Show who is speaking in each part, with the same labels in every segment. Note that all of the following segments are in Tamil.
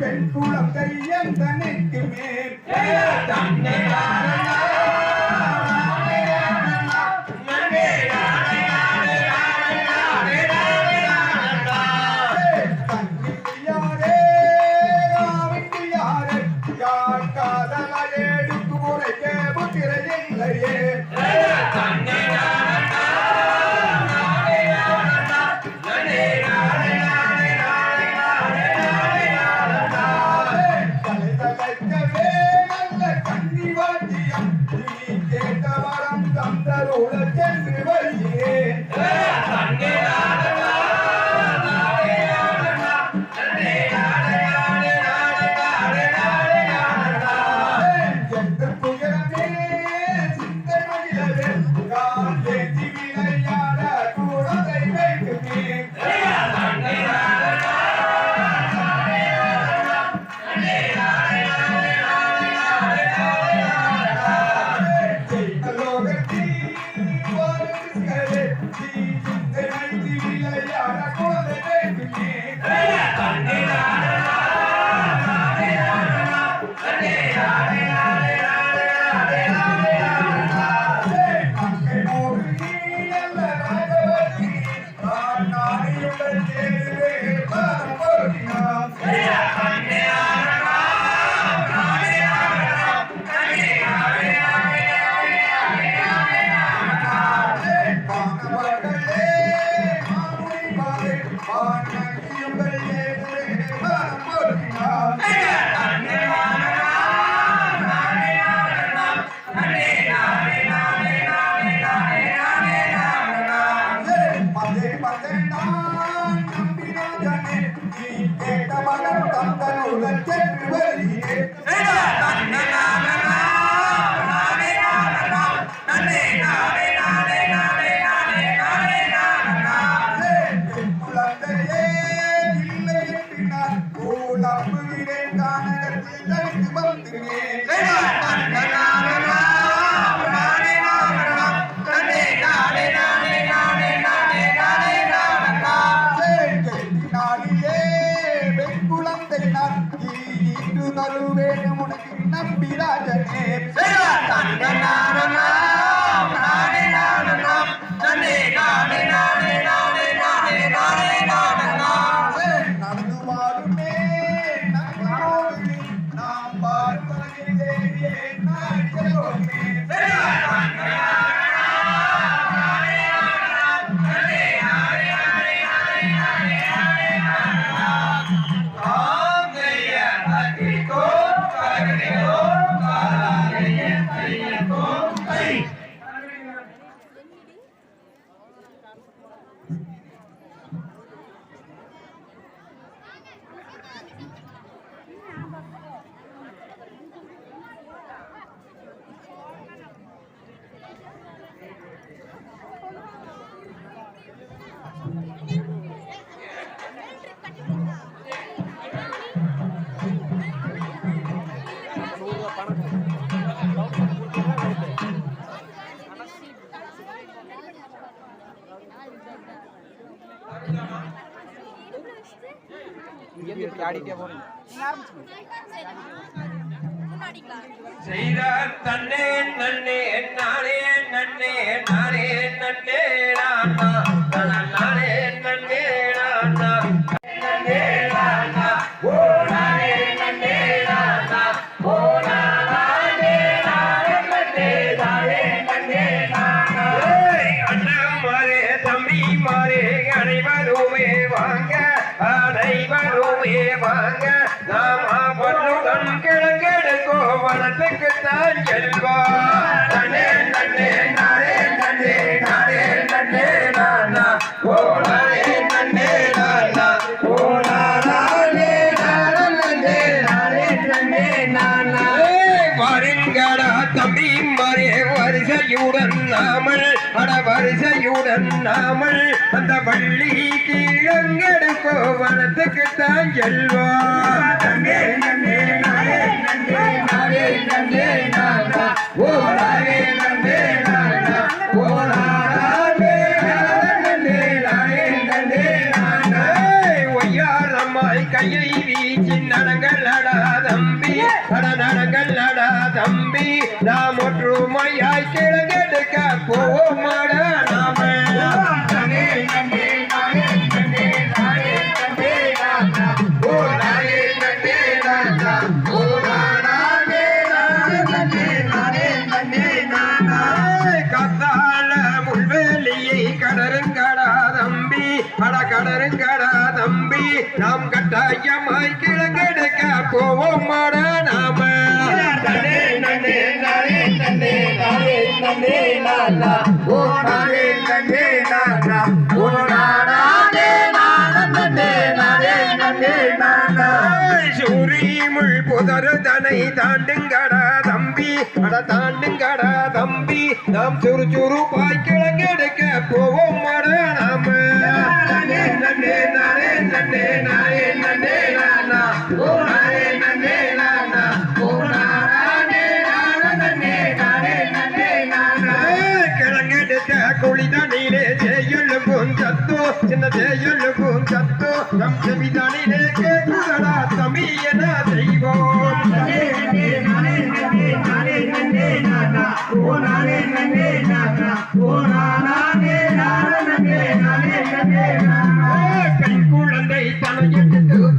Speaker 1: பெண் குழந்தை எந்த நெட்டுமே தன்னை நம்பினாதனே. கேட்ட மனம் தந்தனுடன் சென்று வருகிறேன்
Speaker 2: செய்தார் தன்னே தன்னே வாங்க. நாம் பொண்ணு கண் கிழக்கெடுக்கோ வனத்துக்கு தான் செல்வா வரிசையுடன் நாமல் அட வரிசையுடன் நாமல் அந்த வள்ளி கீழங்கெடுக்கோ வனத்துக்கு தான் செல்வா தங்கே நங்கே நடங்கள் அடா தம்பி. நாம் ஒற்றுமையாய் கிழங்கு
Speaker 1: நானே. நானே நன்னே நானே. நன்னே நானா.
Speaker 2: சூரியமுள் புதருதனை தாண்டுங்கடா தம்பி. அட தாண்டுங்கடா தம்பி. நாம் சுறு சுறு பாய் கிழங்கெடுக்க போவோம் மட நாம. சத்தோ சின்ன செய்யுள்ளும் சத்தோ நம் செவிதனிலே கேட்குதடா தம்பி என செய்வோம்
Speaker 1: ஓ நானே நன்னே நானா ஓ நானே நானே நன்னே நானே நன்னே நானா
Speaker 2: பெண் குழந்தை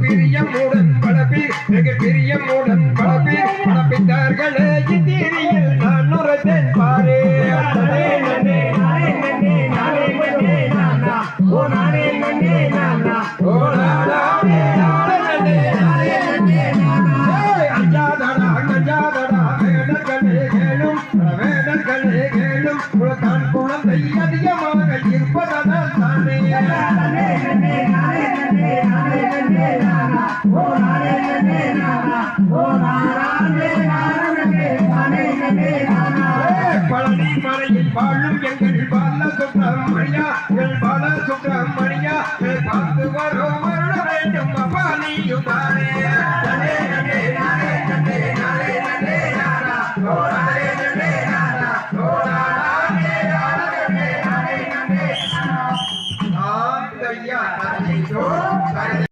Speaker 2: பிரியமுடன் பிரியமுடன் அதிகமாக இருப்பதால் தானே
Speaker 1: பழனி மலையில் வாழும் எங்கள் பால சுப்பிரமணியா எங்கள் பால
Speaker 2: சுப்பிரமணியா பார்த்து வரும் வேண்டும் அப்பாலியும்